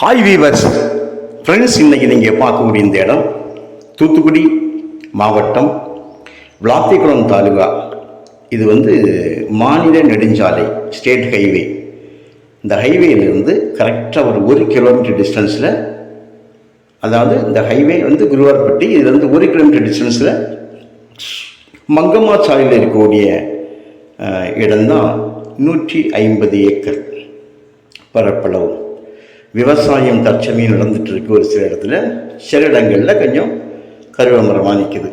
Hi viewers friends இன்னைக்கு நீங்கள் பார்க்கக்கூடிய இந்த இடம். தூத்துக்குடி மாவட்டம் விளாத்திக்குளம் தாலுகா. இது வந்து மாநில நெடுஞ்சாலை ஸ்டேட் ஹைவே இந்த ஹைவேலேருந்து கரெக்டாக ஒரு ஒரு கிலோமீட்டர் டிஸ்டன்ஸில் அதாவது இந்த ஹைவே வந்து குருவார்பட்டி இதுலேருந்து ஒரு கிலோமீட்டர் டிஸ்டன்ஸில் மங்கம்மா சாலையில் இருக்கக்கூடிய இடம்தான் நூற்றி ஐம்பது ஏக்கர் பரப்பளவு. விவசாயம் தற்சமயம் நடந்துட்டு இருக்கு ஒரு சில இடத்துல. சில இடங்களில் கொஞ்சம் கருவ மரமாக நிற்குது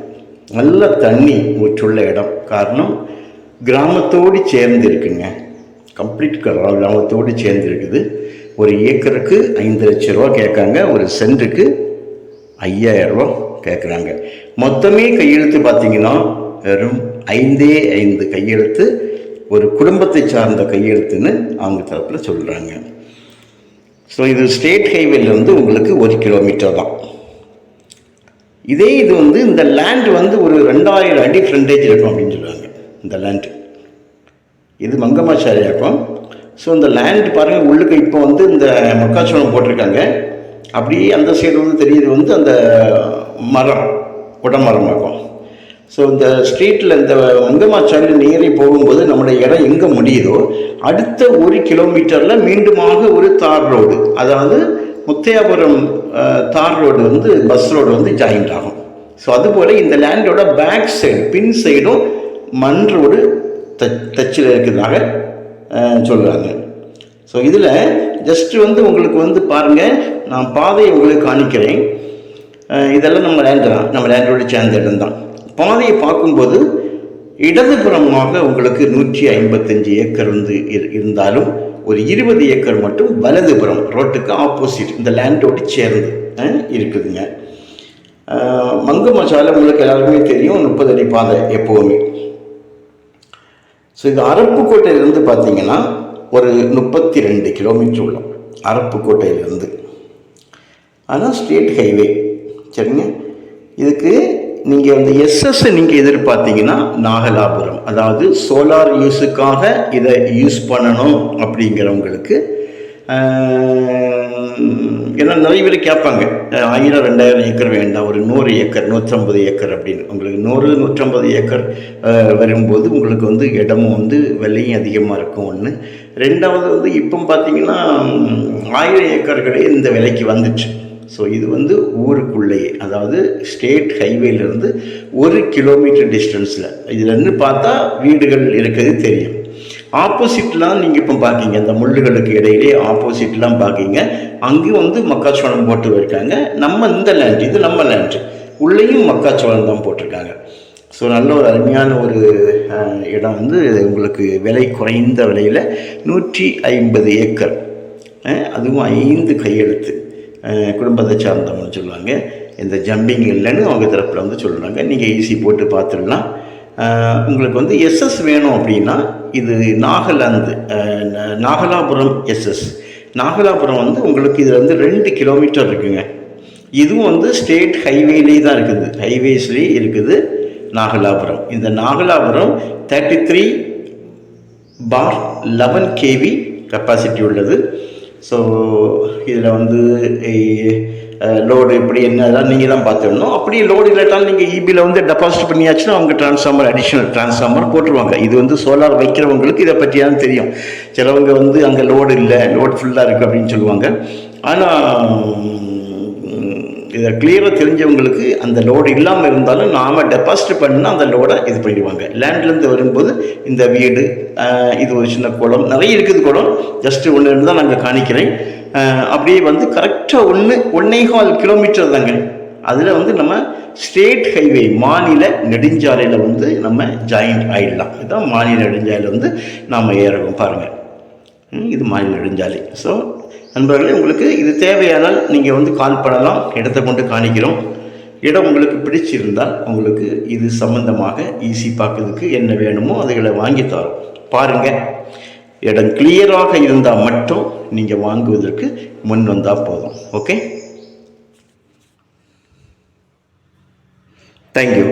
நல்ல தண்ணி ஊற்றுள்ள இடம். காரணம் கிராமத்தோடு சேர்ந்து இருக்குங்க கம்ப்ளீட் கிராமத்தோடு சேர்ந்து இருக்குது ஒரு ஏக்கருக்கு ஐந்து லட்ச ரூபா கேட்காங்க. ஒரு சென்ட்டுக்கு ஐயாயிரம் ரூபா கேட்குறாங்க. மொத்தமே கையெழுத்து பார்த்தீங்கன்னா வெறும் ஐந்தே ஐந்து கையெழுத்து. ஒரு குடும்பத்தை சார்ந்த கையெழுத்துன்னு அவங்க தரப்பில் சொல்கிறாங்க ஸோ இது ஸ்டேட் ஹைவேலேருந்து உங்களுக்கு ஒரு கிலோமீட்டர் தான். இதே இது வந்து இந்த லேண்ட் வந்து ஒரு ரெண்டாயிரம் அடி ஃப்ரண்டேஜ் இருக்கும் அப்படின்னு சொல்லுவாங்க. இந்த லேண்டு இது மங்கம்மாச்சாரியாக்கம். ஸோ இந்த லேண்ட் பாருங்கள் உள்ளுக்கு இப்போ வந்து இந்த மக்காச்சோளம் போட்டிருக்காங்க. அப்படியே அந்த சைடு வந்து தெரியுது வந்து அந்த மரம் குடமரமாக்கும். ஸோ இந்த ஸ்ட்ரீட்டில் இந்த மங்கம்மாச்சாரியில் நேரே போகும்போது நம்முடைய இடம் எங்கே முடியுதோ அடுத்த ஒரு கிலோமீட்டரில் மீண்டுமாக ஒரு தார் ரோடு அதாவது முத்தையாபுரம் தார் ரோடு வந்து பஸ் ரோடு வந்து ஜாயிண்ட் ஆகும். ஸோ அதுபோல் இந்த லேண்டோட பேக் சைடு பின் சைடும் மண் ரோடு தச் தச்சில் இருக்கிறதாக சொல்கிறாங்க ஸோ இதில் ஜஸ்ட்டு வந்து உங்களுக்கு வந்து பாருங்கள் நான் பாதையை உங்களுக்கு காணிக்கிறேன். இதெல்லாம் நம்ம லேண்டு தான். நம்ம லேண்டோடு சேர்ந்த இடம் தான். பாதையை பார்க்கும்போது இடதுபுறமாக உங்களுக்கு நூற்றி ஐம்பத்தஞ்சு ஏக்கர் வந்து இரு- இருந்தாலும் ஒரு இருபது ஏக்கர் மட்டும் வலதுபுறம் ரோட்டுக்கு ஆப்போசிட் இந்த லேண்டோடு சேர்ந்து இருக்குதுங்க. மங்கு மசாலா உங்களுக்கு எல்லாருக்குமே தெரியும் முப்பது அடி பாதை எப்போவுமே. ஸோ இது அரப்புக்கோட்டையிலேருந்து பார்த்தீங்கன்னா ஒரு முப்பத்தி ரெண்டு கிலோமீட்டர் உள்ள அரப்புக்கோட்டையிலேருந்து. ஆனால் ஸ்டேட் ஹைவே சரிங்க? இதுக்கு நீங்கள் அந்த எஸ்எஸ்ஸை நீங்கள் எதிர்பார்த்தீங்கன்னா நாகலாபுரம். அதாவது சோலார் யூஸுக்காக இதை யூஸ் பண்ணணும் அப்படிங்கிறவங்களுக்கு ஏன்னா நிறைய பேர் கேட்பாங்க ஆயிரம் ரெண்டாயிரம் ஏக்கர் வேண்டாம் ஒரு நூறு ஏக்கர் நூற்றம்பது ஏக்கர் அப்படின்னு. உங்களுக்கு நூறு நூற்றம்பது ஏக்கர் வரும்போது உங்களுக்கு வந்து இடமும் வந்து விலையும் அதிகமாக இருக்கும் ஒன்று ரெண்டாவது வந்து இப்போ பார்த்தீங்கன்னா ஆயிரம் ஏக்கர்களே இந்த விலைக்கு வந்துச்சு. ஸோ இது வந்து ஊருக்குள்ளேயே அதாவது ஸ்டேட் ஹைவேலேருந்து ஒரு கிலோமீட்டர் டிஸ்டன்ஸில் இதுலேருந்து பார்த்தா வீடுகள் இருக்கிறது தெரியும். ஆப்போசிட்லாம் நீங்கள் இப்போ பார்க்கீங்க இந்த முள்ளுகளுக்கு இடையிலே ஆப்போசிட்லாம் பார்க்கீங்க அங்கேயும் வந்து மக்காச்சோளம் போட்டு இருக்காங்க நம்ம இந்த லேண்ட் இது நம்ம லேண்டு உள்ளேயும் மக்காச்சோளம் தான் போட்டிருக்காங்க. ஸோ நல்ல ஒரு அருமையான ஒரு இடம் வந்து உங்களுக்கு விலை குறைந்த விலையில் நூற்றி ஐம்பது ஏக்கர். அதுவும் ஐந்து கையெழுத்து. குடும்பத்தை சார்ந்தவங்கன்னு சொல்லுவாங்க. இந்த ஜம்பிங் இல்லைன்னு அவங்க தரப்பில் வந்து சொல்கிறாங்க நீங்கள் ஈஸி போட்டு பார்த்துடலாம். உங்களுக்கு வந்து எஸ்எஸ் வேணும் அப்படின்னா இது நாகலாந்து நாகலாபுரம் எஸ்எஸ் நாகலாபுரம் வந்து உங்களுக்கு இதில் வந்து ரெண்டு கிலோமீட்டர் இருக்குங்க. இதுவும் வந்து ஸ்டேட் ஹைவேலேயே தான் இருக்குது. ஹைவேஸ்லேயே இருக்குது நாகலாபுரம். இந்த Nagalapuram thirty three by eleven KV capacity உள்ளது. ஸோ இதில் வந்து லோடு இப்படி என்ன அதெல்லாம் நீங்கள் தான் பார்த்துடணும் அப்படியே லோடு இல்லாட்டாலும் நீங்கள் இபியில் வந்து டெபாசிட் பண்ணியாச்சுன்னா அவங்க டிரான்ஸ்ஃபார்மர் அடிஷ்னல் டிரான்ஸ்ஃபார்மர் போட்டுருவாங்க. இது வந்து சோலார் வைக்கிறவங்களுக்கு இதை பற்றியான்னு தெரியும். சிலவங்க வந்து அங்கே லோடு இல்லை லோடு ஃபுல்லாக இருக்குது அப்படின்னு சொல்லுவாங்க. ஆனால் இதை கிளியராக தெரிஞ்சவங்களுக்கு அந்த லோடு இல்லாமல் இருந்தாலும் நாம் டெபாசிட் பண்ணால் அந்த லோடை இது பண்ணிடுவாங்க. லேண்ட்லேருந்து வரும்போது இந்த வீடு இது ஒரு சின்ன குளம் நிறைய இருக்குது குளம். ஜஸ்ட்டு ஒன்று இருந்தால் நாங்கள் காணிக்கிறேன். அப்படியே வந்து கரெக்டாக ஒன்று ஒன்னே கால் கிலோமீட்டர் தாங்க. அதில் வந்து நம்ம ஸ்டேட் ஹைவே மாநில நெடுஞ்சாலையில் வந்து நம்ம ஜாயின் ஆயிடலாம். இதுதான் மாநில நெடுஞ்சாலையில் வந்து நாம் ஏறவும் பாருங்கள் இது மாநில நெடுஞ்சாலை. ஸோ நண்பர்களே உங்களுக்கு இது தேவையானால் நீங்கள் வந்து கால் பண்ணலாம். இடத்தை கொண்டு காணிக்கிறோம். இடம் உங்களுக்கு பிடிச்சிருந்தால் உங்களுக்கு இது சம்பந்தமாக ஈஸி பார்க்கறதுக்கு என்ன வேணுமோ அதுகளை வாங்கி தரோம். பாருங்கள் இடம் கிளியராக இருந்தால் மட்டும் நீங்கள் வாங்குவதற்கு முன் வந்தால் போதும். Okay thank you